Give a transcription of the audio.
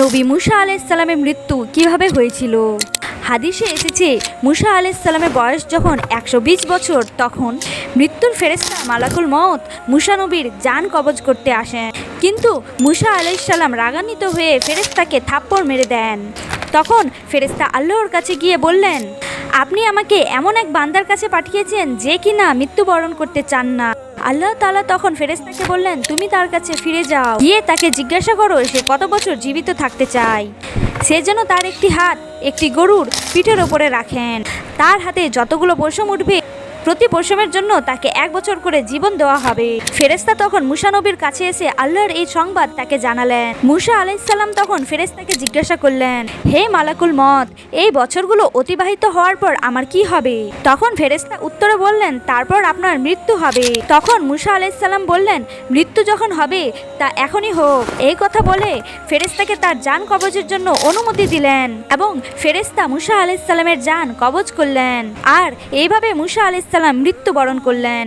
নবী মুসা আলাইসাল্লামের মৃত্যু কীভাবে হয়েছিল? হাদিসে এসেছে, মুসা আলাইসাল্লামের বয়স যখন একশো বিশ বছর, তখন মৃত্যুর ফেরেস্তা মালাকুল মত মুসা নবীর যান কবজ করতে আসেন। কিন্তু মুসা আলাইসাল্লাম রাগান্বিত হয়ে ফেরেস্তাকে থাপ্পড় মেরে দেন। তখন ফেরেস্তা আল্লাহর কাছে গিয়ে বললেন, আপনি আমাকে এমন এক বান্দার কাছে পাঠিয়েছেন যে কিনা মৃত্যুবরণ করতে চান না। আল্লাহ তালা তখন ফেরেস্তাকে বললেন, তুমি তার কাছে ফিরে যাও। গিয়ে তাকে জিজ্ঞাসা করো, সে কত বছর জীবিত থাকতে চায়? সে যেন তার একটি হাত, একটি গরুর পিঠের ওপরে রাখেন। তার হাতে যতগুলো পশম উঠবে প্রতি পশমের জন্য তাকে এক বছর করে জীবন দেওয়া হবে। ফেরেস্তা তখন মুসা নবীর কাছে এসে আল্লাহর এই সংবাদ তাকে জানালেন। মুসা আলাইসাল্লাম তখন ফেরেস্তাকে জিজ্ঞাসা করলেন, হে মালাকুল মত এই বছরগুলো অতিবাহিত হওয়ার পর আমার কি হবে? তখন ফেরেস্তা উত্তরে বললেন, তারপর আপনার মৃত্যু হবে। তখন মুসা আলাইসাল্লাম বললেন, মৃত্যু যখন হবে, তা এখনই হোক। এই কথা বলে ফেরেস্তাকে তার যান কবজের জন্য অনুমতি দিলেন এবং ফেরেস্তা মুসা আলাইসাল্লামের যান কবজ করলেন। আর এইভাবে মুসা আলাইসাল্লাম মৃত্যুবরণ করলেন।